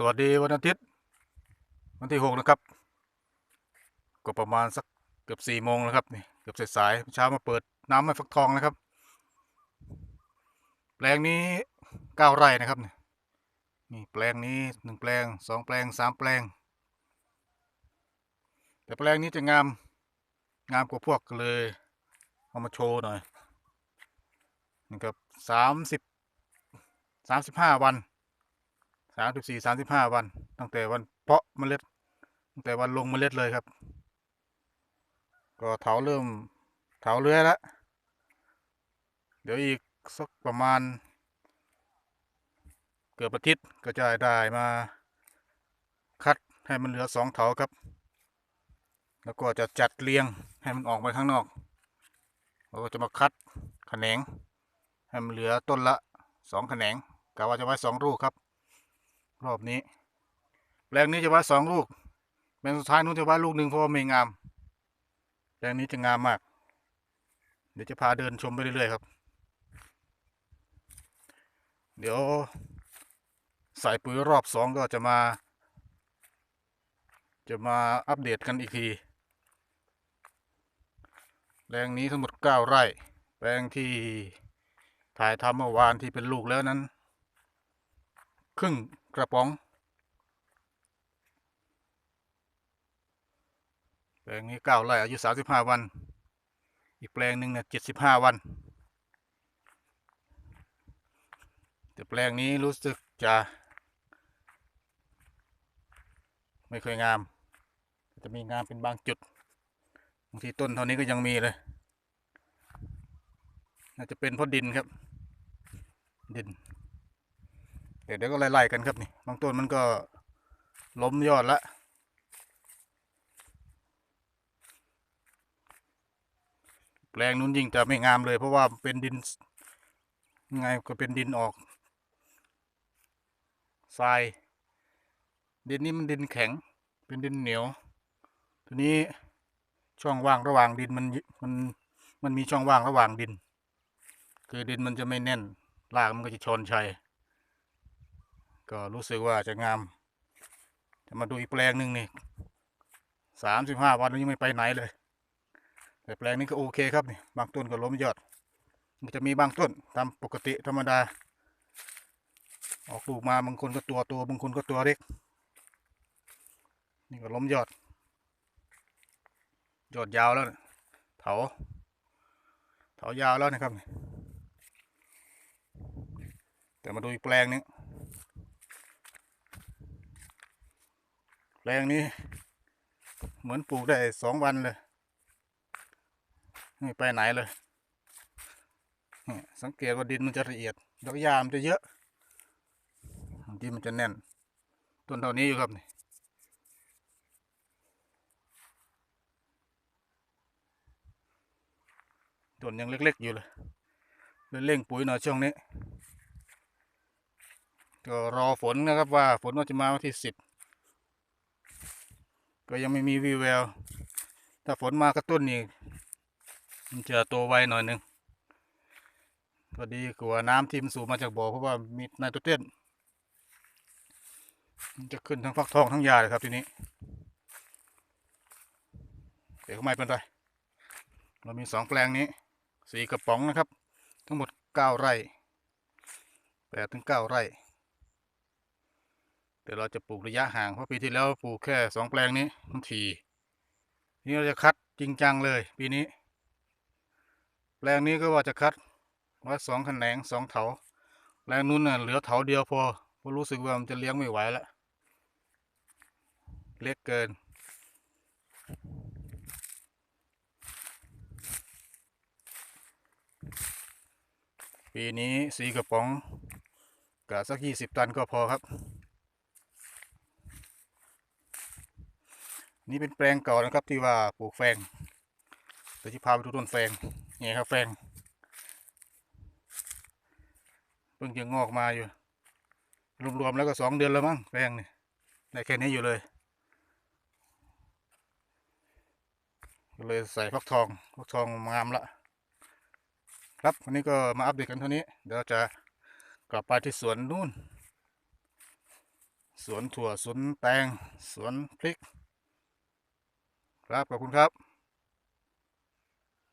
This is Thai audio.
สวัสดีวันอาทิตย์ วันที่หกนะครับ ก็ประมาณสักเกือบสี่โมงแล้วครับนี่เกือบสายๆเช้ามาเปิดน้ำให้ฟักทองนะครับ แปลงนี้เก้าไร่นะครับนี่นี่แปลงนี้หนึ่งแปลงสองแปลงสามแปลง แต่แปลงนี้จะงามงามกว่าพวกก็เลยเอามาโชว์หน่อยนี่ครับสามสิบสามสิบห้าวัน สามสิบสี่สามสิบห้าวัน ตั้งแต่วันเพาะเมล็ด ตั้งแต่วันลงเมล็ดเลยครับ ก็เถาเริ่มเถาเลื้อยแล้วเดี๋ยวอีกสักประมาณ เกือบอาทิตย์ก็จะได้มาคัดให้มันเหลือสองเถาครับ แล้วก็จะจัดเรียงให้มันออกไปข้างนอกเราก็จะมาคัดแขนงให้มันเหลือต้นละสองแขนงกะว่าจะไว้สองลูกครับ รอบนี้แปลงนี้จะไว้สองลูกแปลงสุดท้ายนู้นจะไว้ลูกหนึ่งเพราะว่าไม่งามแปลงนี้จะงามมาก เดี๋ยวจะพาเดินชมไปเรื่อยๆครับ เดี๋ยวใส่ปุ๋ยรอบสองก็จะมา จะมาอัปเดตกันอีกทีแปลงนี้ทั้งหมดเก้าไร่ แปลงที่ถ่ายทำเมื่อวานที่เป็นลูกแล้วนั้น ครึ่งกระป๋อง แปลงนี้เก้าไร่อายุสามสิบห้าวัน อีกแปลงหนึ่งเนี่ยเจ็ดสิบห้าวัน แต่แปลงนี้รู้สึกจะ ไม่เคยงาม จะมีงามเป็นบางจุดบางทีต้นเท่านี้ก็ยังมีเลย น่าจะเป็นเพราะดินครับ ดิน เดี๋ยวเดี๋ยวก็ไล่ๆกันครับนี่บางต้นมันก็ล้มยอดละแปลงนู้นยิ่งจะไม่งามเลย เพราะว่าเป็นดินยังไงก็เป็นดินออกทรายดินนี้มันดินแข็ง เป็นดินเหนียวทีนี้ช่องว่างระหว่างดินมันมันมันมีช่องว่างระหว่างดิน คือดินมันจะไม่แน่นรากมันก็จะชนชัย ก็รู้สึกว่าจะงาม จะมาดูอีกแปลงหนึ่งนี่สามสิบห้าวันยังไม่ไปไหนเลย แต่แปลงนี้ก็โอเคครับนี่บางต้นก็ล้มยอด มันจะมีบางต้นตามปกติธรรมดา ออกลูกมาบางคนก็ตัวโตบางคนก็ตัวเล็ก นี่ก็ล้มยอด ยอดยาวแล้วนะเถาเถายาวแล้วนะครับ แต่มาดูอีกแปลงนึง แปลงนี้ เหมือนปลูกได้สองวันเลย ไม่ไปไหนเลย สังเกตว่าดินมันจะละเอียดดอกหญ้ามันจะเยอะ ดินมันจะแน่น ต้นเท่านี้อยู่ครับนี่ต้นยังเล็กๆอยู่เลยเลยเร่งปุ๋ยหน่อยช่วงนี้ ก็รอฝนนะครับว่าฝนว่าจะมาวันที่สิบ ก็ยังไม่มีวีแวว ถ้าฝนมากระตุ้นนี่มันจะโตไวหน่อยหนึ่งพอดีกว่าน้ำที่มันสูบมาจากบ่อเพราะว่ามีไนโตรเจนมันจะขึ้นทั้งฟักทองทั้งยาเลยครับทีนี้ เดี๋ยวไม่เป็นไร เรามีสองแปลงนี้สี่กระป๋องนะครับ ทั้งหมดเก้าไร่แปดถึงเก้าไร่ เดี๋ยวเราจะปลูกระยะห่างเพราะปีที่แล้วปลูกแค่สองแปลงนี้มันทีนี่เราจะคัดจริงจังเลย ปีนี้ แปลงนี้ก็ว่าจะคัดไว้สองแขนงสองเถาแปลงนู้นน่ะเหลือเถาเดียวพอเพราะรู้สึกว่ามันจะเลี้ยงไม่ไหวแล้วเล็กเกินปีนี้สีกระป๋องกะสักยี่สิบตันก็พอครับ นี่เป็นแปลงเก่านะครับที่ว่าปลูกแฟงเดี๋ยวจะพาไปดูต้นแฟงนี่ครับแฟงเพิ่งจะงอกมาอยู่ รวมๆแล้วก็สองเดือนแล้วมั้งแฟงนี่ได้แค่นี้อยู่เลยก็เลยใส่ฟักทองฟักทองงามละครับวันนี้ก็มาอัปเดตกันเท่านี้ เดี๋ยวจะกลับไปที่สวนนู่นสสวนถั่วสวนแตง สวนพริก ครับขอบคุณครับ